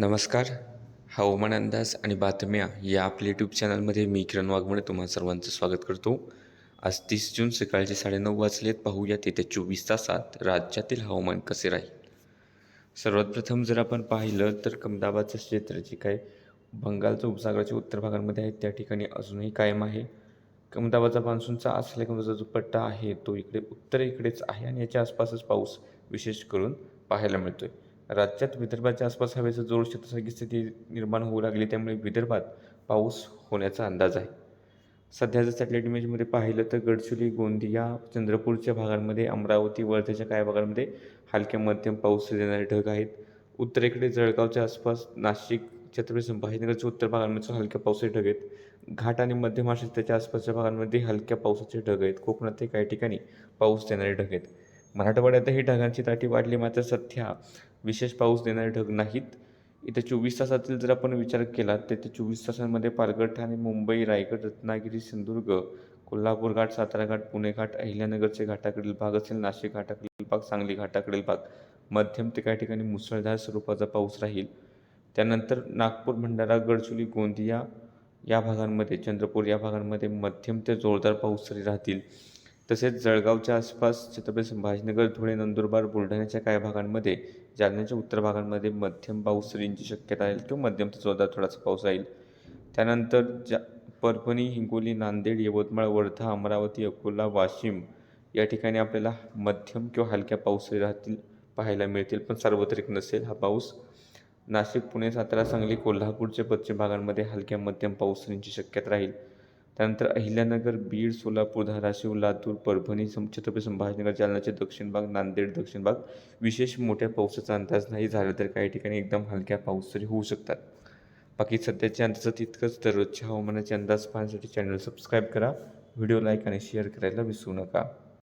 नमस्कार. हवामान अंदाज आणि बातम्या या आपल्या यूट्यूब चॅनलमध्ये मी किरण वाघमोडे तुम्हा सर्वांचं स्वागत करतो. आज तीस जून सकाळचे साडेनऊ वाजलेत. पाहूयात येत्या चोवीस तासात राज्यातील हवामान कसे राहील? सर्वात प्रथम जर आपण पाहिलं तर कमदाबादचं क्षेत्र जे काय बंगालच्या उपसागराच्या उत्तर भागांमध्ये आहे त्या ठिकाणी अजूनही कायम आहे. कमदाबादचा मान्सूनचा असलेला जो पट्टा आहे तो इकडे उत्तरेकडेच आहे आणि याच्या आसपासच पाऊस विशेष करून पाहायला मिळतो आहे राज्यात विदर्भाच्या आसपास हवेचं जोर क्षेत्रासारखी स्थिती निर्माण होऊ लागली त्यामुळे विदर्भात पाऊस होण्याचा अंदाज आहे. सध्या जर सॅटेलाईट इमेजमध्ये पाहिलं तर गडचिरोली गोंदिया चंद्रपूरच्या भागांमध्ये अमरावती वर्ध्याच्या काही भागांमध्ये हलक्या मध्यम पाऊस देणारे ढग आहेत. उत्तरेकडे जळगावच्या आसपास नाशिक छत्रपती संभाजीनगरच्या उत्तर भागांमध्ये हलक्या पावसाचे ढग आहेत. घाट आणि मध्य महाराष्ट्राच्या आसपासच्या भागांमध्ये हलक्या पावसाचे ढग आहेत. कोकणातही काही ठिकाणी पाऊस देणारे ढग आहेत. मराठवाड्यातही ढगांची दाटी वाढली मात्र सध्या विशेष पाऊस देणारे ढग नाहीत. इथे चोवीस तासातील जर आपण विचार केला तर ते चोवीस तासांमध्ये पालघर ठाणे मुंबई रायगड रत्नागिरी सिंधुदुर्ग कोल्हापूर घाट सातारा घाट पुणे घाट अहिल्यानगरचे घाटाकडील भाग असेल नाशिक घाटाकडील भाग सांगली घाटाकडील भाग मध्यम ते काही ठिकाणी मुसळधार स्वरूपाचा पाऊस राहील. त्यानंतर नागपूर भंडारा गडचुली गोंदिया या भागांमध्ये चंद्रपूर या भागांमध्ये मध्यम ते जोरदार पाऊस तरी राहतील. तसेच जळगावच्या आसपास छत्रपती संभाजीनगर धुळे नंदुरबार बुलढाण्याच्या काही भागांमध्ये जालन्याच्या उत्तर भागांमध्ये मध्यम पाऊस सरींची शक्यता राहील किंवा मध्यम ते जोरदार थोडासा पाऊस राहील. त्यानंतर जा परभणी हिंगोली नांदेड यवतमाळ वर्धा अमरावती अकोला वाशिम या ठिकाणी आपल्याला मध्यम किंवा हलक्या पाऊस राहतील पाहायला मिळतील. पण सार्वत्रिक नसेल हा पाऊस. नाशिक पुणे सातारा सांगली कोल्हापूरच्या पश्चिम भागांमध्ये हलक्या मध्यम पावसाची शक्यता राहील. त्यानंतर अहिल्यानगर बीड सोलापूर धाराशिव लातूर परभणी सं छत्रपती संभाजीनगर जालनाचे दक्षिण भाग नांदेड दक्षिण भाग विशेष मोठ्या पावसाचा अंदाज नाही झाला तर काही ठिकाणी एकदम हलक्या पाऊस तरी होऊ शकतात. बाकी सध्याच्या अंदाजात तितकंच दररोजच्या हवामानाचे अंदाज पाहण्यासाठी चॅनल सबस्क्राईब करा. व्हिडिओ लाईक आणि शेअर करायला विसरू नका.